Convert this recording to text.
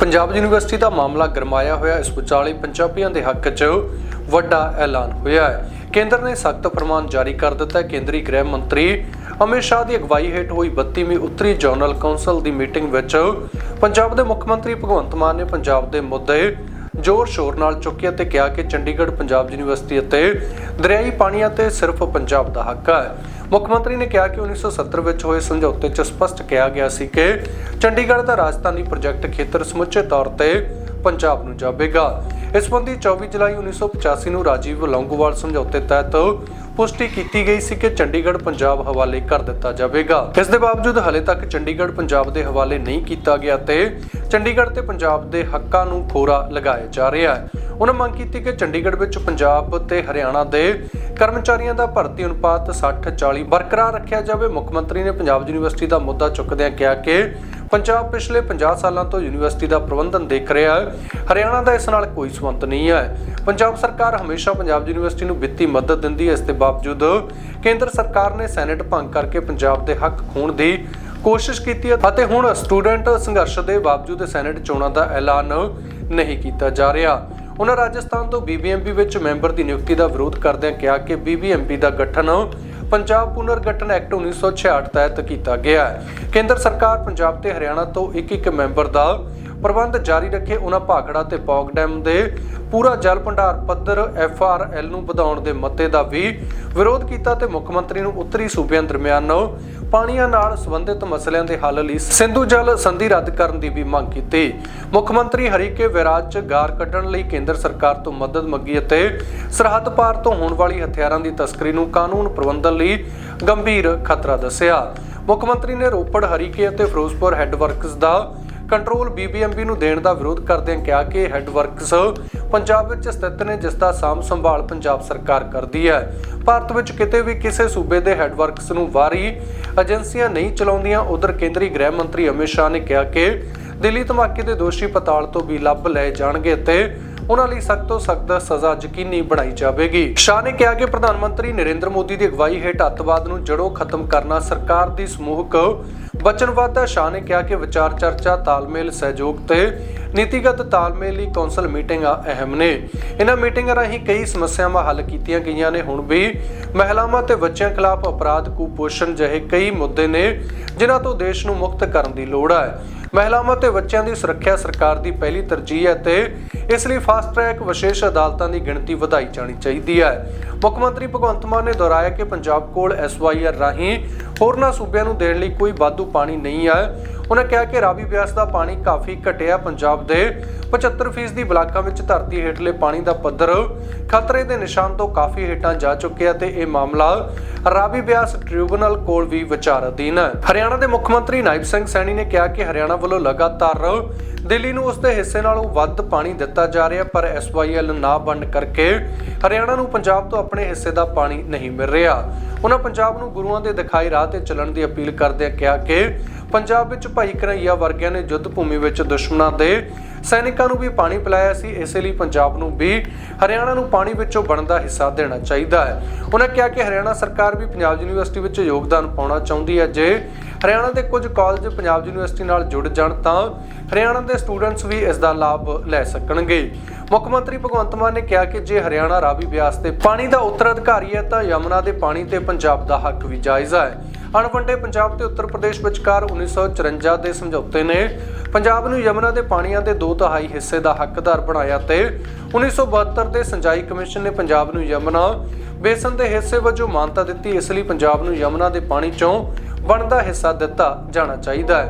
Punjab university ਦਾ ਮਾਮਲਾ ਗਰਮਾਇਆ ਹੋਇਆ ਇਸ ਵਿਚਾਲੇ ਪੰਜਾਬੀਆਂ ਦੇ ਹੱਕ 'ਚ ਵੱਡਾ ਐਲਾਨ ਹੋਇਆ ਹੈ। ਕੇਂਦਰ ਨੇ ਸਖਤ ਫਰਮਾਨ ਜਾਰੀ ਕਰ ਦਿੱਤਾ ਹੈ। ਕੇਂਦਰੀ ਗ੍ਰਹਿ ਮੰਤਰੀ ਅਮਿਤ ਸ਼ਾਹ ਦੀ ਅਗਵਾਈ ਹੇਠ ਹੋਈ 32ਵੀਂ ਉੱਤਰੀ ਜਨਰਲ ਕੌਂਸਲ ਦੀ ਮੀਟਿੰਗ ਵਿੱਚ ਪੰਜਾਬ ਦੇ ਮੁੱਖ ਮੰਤਰੀ ਭਗਵੰਤ ਮਾਨ ਨੇ ਪੰਜਾਬ ਦੇ ਮੁੱਦੇ ਜ਼ੋਰ ਸ਼ੋਰ ਨਾਲ ਚੁੱਕਿਆ ਤੇ ਕਿਹਾ ਕਿ ਚੰਡੀਗੜ੍ਹ, ਪੰਜਾਬ ਯੂਨੀਵਰਸਿਟੀ ਅਤੇ ਦਰਿਆਈ ਪਾਣੀਆਂ ਤੇ ਸਿਰਫ ਪੰਜਾਬ ਦਾ ਹੱਕ ਹੈ। ਮੁੱਖ ਮੰਤਰੀ ਨੇ ਕਿਹਾ ਕਿ 1970 ਵਿੱਚ ਹੋਏ ਸਮਝੌਤੇ 'ਚ ਸਪਸ਼ਟ ਕਿਹਾ ਗਿਆ ਸੀ ਕਿ ਚੰਡੀਗੜ੍ਹ ਦਾ ਰਾਜਧਾਨੀ ਪ੍ਰੋਜੈਕਟ ਖੇਤਰ ਸਮੁੱਚੇ ਤੌਰ ਤੇ ਪੰਜਾਬ ਨੂੰ ਜਾਵੇਗਾ। ਇਸ ਸੰਬੰਧੀ 24 ਜੁਲਾਈ 1985 ਨੂੰ ਰਾਜੀਵ ਲੌਂਗੋਵਾਲ ਸਮਝੌਤੇ ਤਹਿਤ ਪੁਸ਼ਟੀ ਕੀਤੀ ਗਈ ਸੀ ਕਿ ਚੰਡੀਗੜ੍ਹ ਪੰਜਾਬ ਹਵਾਲੇ ਕਰ ਦਿੱਤਾ ਜਾਵੇਗਾ। ਇਸ ਦੇ ਬਾਵਜੂਦ ਹਲੇ ਤੱਕ ਚੰਡੀਗੜ੍ਹ ਪੰਜਾਬ ਦੇ ਹਵਾਲੇ ਨਹੀਂ ਕੀਤਾ ਗਿਆ ਤੇ ਚੰਡੀਗੜ੍ਹ ਤੇ ਪੰਜਾਬ ਦੇ ਹੱਕਾਂ ਨੂੰ ਖੋਰਾ ਲਗਾਇਆ ਜਾ ਰਿਹਾ ਹੈ। ਉਹਨਾਂ ਮੰਗ ਕੀਤੀ ਕਿ ਚੰਡੀਗੜ੍ਹ ਵਿੱਚ ਪੰਜਾਬ ਤੇ ਹਰਿਆਣਾ ਦੇ ਕਰਮਚਾਰੀਆਂ ਦਾ ਭਰਤੀ ਅਨੁਪਾਤ 60-40 ਬਰਕਰਾਰ ਰੱਖਿਆ ਜਾਵੇ। ਮੁੱਖ ਮੰਤਰੀ ਨੇ ਪੰਜਾਬ ਯੂਨੀਵਰਸਿਟੀ ਦਾ ਮੁੱਦਾ ਚੁੱਕਦਿਆਂ ਕਿਹਾ ਕਿ ਪੰਜਾਬ ਪਿਛਲੇ 50 ਸਾਲਾਂ ਤੋਂ ਯੂਨੀਵਰਸਿਟੀ ਦਾ ਪ੍ਰਬੰਧਨ ਦੇਖ ਰਿਹਾ ਹੈ। ਹਰਿਆਣਾ ਦਾ ਇਸ ਨਾਲ ਕੋਈ ਸੰਬੰਧ ਨਹੀਂ ਹੈ। ਪੰਜਾਬ ਸਰਕਾਰ ਹਮੇਸ਼ਾ ਪੰਜਾਬ ਯੂਨੀਵਰਸਿਟੀ ਨੂੰ ਵਿੱਤੀ ਮਦਦ ਦਿੰਦੀ ਹੈ। ਇਸ ਦੇ ਬਾਵਜੂਦ ਕੇਂਦਰ ਸਰਕਾਰ ਨੇ ਸੈਨੇਟ ਭੰਗ ਕਰਕੇ ਪੰਜਾਬ ਦੇ ਹੱਕ ਖੋਣ ਦੀ ਕੋਸ਼ਿਸ਼ ਕੀਤੀ ਹੈ ਅਤੇ ਹੁਣ ਸਟੂਡੈਂਟ ਸੰਘਰਸ਼ ਦੇ ਬਾਵਜੂਦ ਸੈਨੇਟ ਚੋਣਾਂ ਦਾ ਐਲਾਨ ਨਹੀਂ ਕੀਤਾ ਜਾ ਰਿਹਾ। ਉਹਨਾਂ ਰਾਜਸਥਾਨ ਤੋਂ ਬੀਬੀਐਮਪੀ ਵਿੱਚ ਮੈਂਬਰ ਦੀ ਨਿਯੁਕਤੀ ਦਾ ਵਿਰੋਧ ਕਰਦਿਆਂ ਕਿਹਾ ਕਿ ਬੀਬੀਐਮਪੀ ਦਾ ਗਠਨ ਪੰਜਾਬ ਪੁਨਰਗਠਨ ਐਕਟ 1966 ਤਹਿਤ ਕੀਤਾ ਗਿਆ ਹੈ। ਕੇਂਦਰ ਸਰਕਾਰ ਪੰਜਾਬ ਤੇ ਹਰਿਆਣਾ ਤੋਂ ਇੱਕ ਇੱਕ ਮੈਂਬਰ ਦਾ ਪ੍ਰਬੰਧ ਜਾਰੀ ਰੱਖੇ ਉਹਨਾਂ ਭਾਖੜਾ ਤੇ ਪੌਗ ਡੈਮ ਦੇ। ਪੂਰਾ ਜਲ ਭੰਡਾਰ ਪੱਧਰ ਐਫਆਰਐਲ ਨੂੰ ਵਧਾਉਣ ਦੇ ਮਤੇ ਦਾ ਵੀ ਵਿਰੋਧ ਕੀਤਾ ਤੇ ਮੁੱਖ ਮੰਤਰੀ ਨੂੰ ਉੱਤਰੀ ਸੂਬਿਆਂ ਦਰਮਿਆਨ ਪਾਣੀਆਂ ਨਾਲ ਸੰਬੰਧਿਤ ਮਸਲਿਆਂ ਦੇ ਹੱਲ ਲਈ ਸਿੰਧੂ ਜਲ ਸੰਧੀ ਰੱਦ ਕਰਨ ਦੀ ਵੀ ਮੰਗ ਕੀਤੀ। ਮੁੱਖ ਮੰਤਰੀ ਹਰੀਕੇ ਵਿਰਾਜ ਚ ਗਾਰ ਕੱਢਣ ਲਈ ਕੇਂਦਰ ਸਰਕਾਰ ਤੋਂ ਮਦਦ ਮੰਗੀ ਅਤੇ ਸਰਹੱਦ ਪਾਰ ਤੋਂ ਹੋਣ ਵਾਲੀ ਹਥਿਆਰਾਂ ਦੀ ਤਸਕਰੀ ਨੂੰ ਕਾਨੂੰਨ ਪ੍ਰਬੰਧਨ ਲਈ ਗੰਭੀਰ ਖਤਰਾ ਦੱਸਿਆ। ਮੁੱਖ ਮੰਤਰੀ ਨੇ ਰੋਪੜ, ਹਰੀਕੇ ਅਤੇ ਫਿਰੋਜ਼ਪੁਰ ਹੈੱਡਵਰਕਸ ਦਾ ਕੰਟਰੋਲ ਬੀਬੀਐਮਬੀ ਨੂੰ ਦੇਣ ਦਾ ਵਿਰੋਧ ਕਰਦਿਆਂ ਕਿਹਾ ਕਿ ਹੈੱਡਵਰਕਸ ਪੰਜਾਬ ਵਿੱਚ ਸਥਿਤ ਨੇ, ਜਿਸ ਦਾ ਸਾਂਭ ਸੰਭਾਲ ਪੰਜਾਬ ਸਰਕਾਰ ਕਰਦੀ ਹੈ। ਭਾਰਤ ਵਿੱਚ ਕਿਤੇ ਵੀ ਕਿਸੇ ਸੂਬੇ ਦੇ ਹੈੱਡਵਰਕਸ ਨੂੰ ਵਾਰੀ ਏਜੰਸੀਆਂ ਨਹੀਂ ਚਲਾਉਂਦੀਆਂ, ਉਧਰ ਕੇਂਦਰੀ ਗ੍ਰਹਿ ਮੰਤਰੀ ਅਮਿਤ ਸ਼ਾਹ ਨੇ ਕਿਹਾ ਕਿ ਦਿੱਲੀ ਧਮਾਕੇ ਦੇ ਦੋਸ਼ੀ ਪਤਾਲ ਤੋਂ ਵੀ ਲੱਭ ਲਏ ਜਾਣਗੇ ਤੇ ਉਹਨਾਂ ਲਈ ਸਖਤ ਤੋਂ ਸਖਤ ਸਜ਼ਾ ਯਕੀਨੀ ਬਣਾਈ ਜਾਵੇਗੀ। ਸ਼ਾਹ ਨੇ ਕਿਹਾ ਕਿ ਪ੍ਰਧਾਨ ਮੰਤਰੀ ਨਰਿੰਦਰ ਮੋਦੀ ਦੀ ਅਗਵਾਈ ਹੇਠ ਅੱਤਵਾਦ ਨੂੰ ਜੜੋਂ ਖਤਮ ਕਰਨਾ ਸਰਕਾਰ ਦੀ ਸਮੂਹਕ ਵਚਨਬੱਧ ਹੈ। ਸ਼ਾਹ ਨੇ ਕਿਹਾ ਕਿ ਵਿਚਾਰ ਚਰਚਾ, ਤਾਲਮੇਲ, ਸਹਿਯੋਗ ਤੇ ਨੀਤੀਗਤ ਤਾਲਮੇਲ ਲਈ ਕੌਂਸਲ ਮੀਟਿੰਗਾਂ ਅਹਿਮ ਨੇ। ਇਹਨਾਂ ਮੀਟਿੰਗਾਂ ਰਾਹੀਂ ਕਈ ਸਮੱਸਿਆਵਾਂ ਹੱਲ ਕੀਤੀਆਂ ਗਈਆਂ ਨੇ। ਹੁਣ ਵੀ ਮਹਿਲਾਵਾਂ ਤੇ ਬੱਚਿਆਂ ਖਿਲਾਫ ਅਪਰਾਧ ਕੁਪੋਸ਼ਣ ਜਿਹੇ ਕਈ ਮੁੱਦੇ ਨੇ, ਜਿਨ੍ਹਾਂ ਤੋਂ ਦੇਸ਼ ਨੂੰ ਮੁਕਤ ਕਰਨ ਦੀ ਲੋੜ ਹੈ। ਮਹਿਲਾਵਾਂ ਤੇ ਬੱਚਿਆਂ ਦੀ ਸੁਰੱਖਿਆ ਸਰਕਾਰ ਦੀ ਪਹਿਲੀ ਤਰਜੀਹ ਹੈ ਤੇ ਇਸ ਲਈ ਫਾਸਟ ਟਰੈਕ ਵਿਸ਼ੇਸ਼ ਅਦਾਲਤਾਂ ਦੀ ਗਿਣਤੀ ਵਧਾਈ ਜਾਣੀ ਚਾਹੀਦੀ ਹੈ। ਮੁੱਖ ਮੰਤਰੀ ਭਗਵੰਤ ਮਾਨ ਨੇ ਦੁਹਰਾਇਆ ਕਿ ਪੰਜਾਬ ਕੋਲ ਐਸਵਾਈਆਰ ਰਾਹੀਂ ਹੋਰਨਾਂ ਸੂਬਿਆਂ ਨੂੰ ਦੇਣ ਲਈ ਕੋਈ ਵਾਧੂ ਪਾਣੀ ਨਹੀਂ ਹੈ ਉਹਨਾਂ ਕਿਹਾ ਕਿ ਰਾਵੀ ਬਿਆਸ ਦਾ ਪਾਣੀ ਕਾਫੀ ਘਟਿਆ ਪੰਜਾਬ ਦੇ। 75% ਦੀ ਬਲਾਕਾਂ ਵਿੱਚ ਧਰਤੀ ਹੇਠਲੇ ਪਾਣੀ ਦਾ ਪੱਧਰ ਖਤਰੇ ਦੇ ਨਿਸ਼ਾਨ ਤੋਂ ਕਾਫੀ ਹੇਠਾਂ ਜਾ ਚੁੱਕਿਆ ਤੇ ਇਹ ਮਾਮਲਾ ਰਾਵੀ ਬਿਆਸ ਟ੍ਰਿਬਿਊਨਲ ਕੋਲ ਵੀ ਵਿਚਾਰ ਅਧੀਨ ਹੈ। ਹਰਿਆਣਾ ਦੇ ਮੁੱਖ ਮੰਤਰੀ ਨਾਇਬ ਸਿੰਘ ਸੈਣੀ ਨੇ ਕਿਹਾ ਕਿ ਹਰਿਆਣਾ ਵੱਲੋਂ ਲਗਾਤਾਰ ਦਿੱਲੀ ਨੂੰ ਉਸ ਦੇ ਹਿੱਸੇ ਨਾਲੋਂ ਵੱਧ ਪਾਣੀ ਦਿੱਤਾ ਜਾ ਰਿਹਾ, ਪਰ ਐਸਵਾਈਐਲ ਨਾ ਵੰਡ ਕਰਕੇ ਹਰਿਆਣਾ ਨੂੰ ਪੰਜਾਬ ਤੋਂ ਆਪਣੇ ਹਿੱਸੇ ਦਾ ਪਾਣੀ ਨਹੀਂ ਮਿਲ ਰਿਹਾ। ਉਹਨਾਂ ਪੰਜਾਬ ਨੂੰ ਗੁਰੂਆਂ ਦੇ ਦਿਖਾਈ ਰਾਹ ਤੇ ਚੱਲਣ ਦੀ ਅਪੀਲ ਕਰਦਿਆਂ ਕਿਹਾ ਕਿ ਪੰਜਾਬ ਵਿੱਚ ਭਾਈ ਕਨਈਆ ਵਰਗਿਆਂ ਨੇ ਯੁੱਧ ਭੂਮੀ ਵਿੱਚ ਦੁਸ਼ਮਣਾਂ ਦੇ ਸੈਨਿਕਾਂ ਨੂੰ ਵੀ ਪਾਣੀ ਪਿਲਾਇਆ ਸੀ, ਇਸੇ ਲਈ ਪੰਜਾਬ ਨੂੰ ਵੀ ਹਰਿਆਣਾ ਨੂੰ ਪਾਣੀ ਵਿੱਚੋਂ ਬਣਦਾ ਹਿੱਸਾ ਦੇਣਾ ਚਾਹੀਦਾ ਹੈ। ਉਹਨਾਂ ਕਿਹਾ ਕਿ ਹਰਿਆਣਾ ਸਰਕਾਰ ਵੀ ਪੰਜਾਬ ਯੂਨੀਵਰਸਿਟੀ ਵਿੱਚ ਯੋਗਦਾਨ ਪਾਉਣਾ ਚਾਹੁੰਦੀ ਹੈ। ਜੇ ਹਰਿਆਣਾ ਦੇ ਕੁਝ ਕਾਲਜ ਪੰਜਾਬ ਯੂਨੀਵਰਸਿਟੀ ਨਾਲ ਜੁੜ ਜਾਣ ਤਾਂ ਹਰਿਆਣਾ ਦੇ ਸਟੂਡੈਂਟਸ ਵੀ ਇਸ ਦਾ ਲਾਭ ਲੈ ਸਕਣਗੇ। ਮੁੱਖ ਮੰਤਰੀ ਭਗਵੰਤ ਮਾਨ ਨੇ ਕਿਹਾ ਕਿ ਜੇ ਹਰਿਆਣਾ ਰਾਵੀ ਬਿਆਸ ਤੇ ਪਾਣੀ ਦਾ ਉੱਤਰਾਧਿਕਾਰੀ ਹੈ ਤਾਂ ਯਮੁਨਾ ਦੇ ਪਾਣੀ ਤੇ ਪੰਜਾਬ ਦਾ ਹੱਕ ਵੀ ਜਾਇਜ਼ ਹੈ। ਅਣਵੰਡੇ ਪੰਜਾਬ ਤੇ ਉੱਤਰ ਪ੍ਰਦੇਸ਼ ਵਿਚਕਾਰ 1954 ਦੇ ਸਮਝੌਤੇ ਨੇ ਪੰਜਾਬ ਨੂੰ ਯਮੁਨਾ ਦੇ ਪਾਣੀਆਂ ਦੇ ਦੋ ਤਿਹਾਈ ਹਿੱਸੇ ਦਾ ਹੱਕਦਾਰ ਬਣਾਇਆ ਤੇ 1972 ਦੇ ਸਿੰਜਾਈ ਕਮਿਸ਼ਨ ਨੇ ਪੰਜਾਬ ਨੂੰ ਯਮੁਨਾ ਬੇਸਨ ਦੇ ਹਿੱਸੇ ਵਜੋਂ ਮਾਨਤਾ ਦਿੱਤੀ, ਇਸ ਲਈ ਪੰਜਾਬ ਨੂੰ ਯਮੁਨਾ ਦੇ ਪਾਣੀ ਚੋਂ ਬਣਦਾ ਹਿੱਸਾ ਦਿੱਤਾ ਜਾਣਾ ਚਾਹੀਦਾ ਹੈ।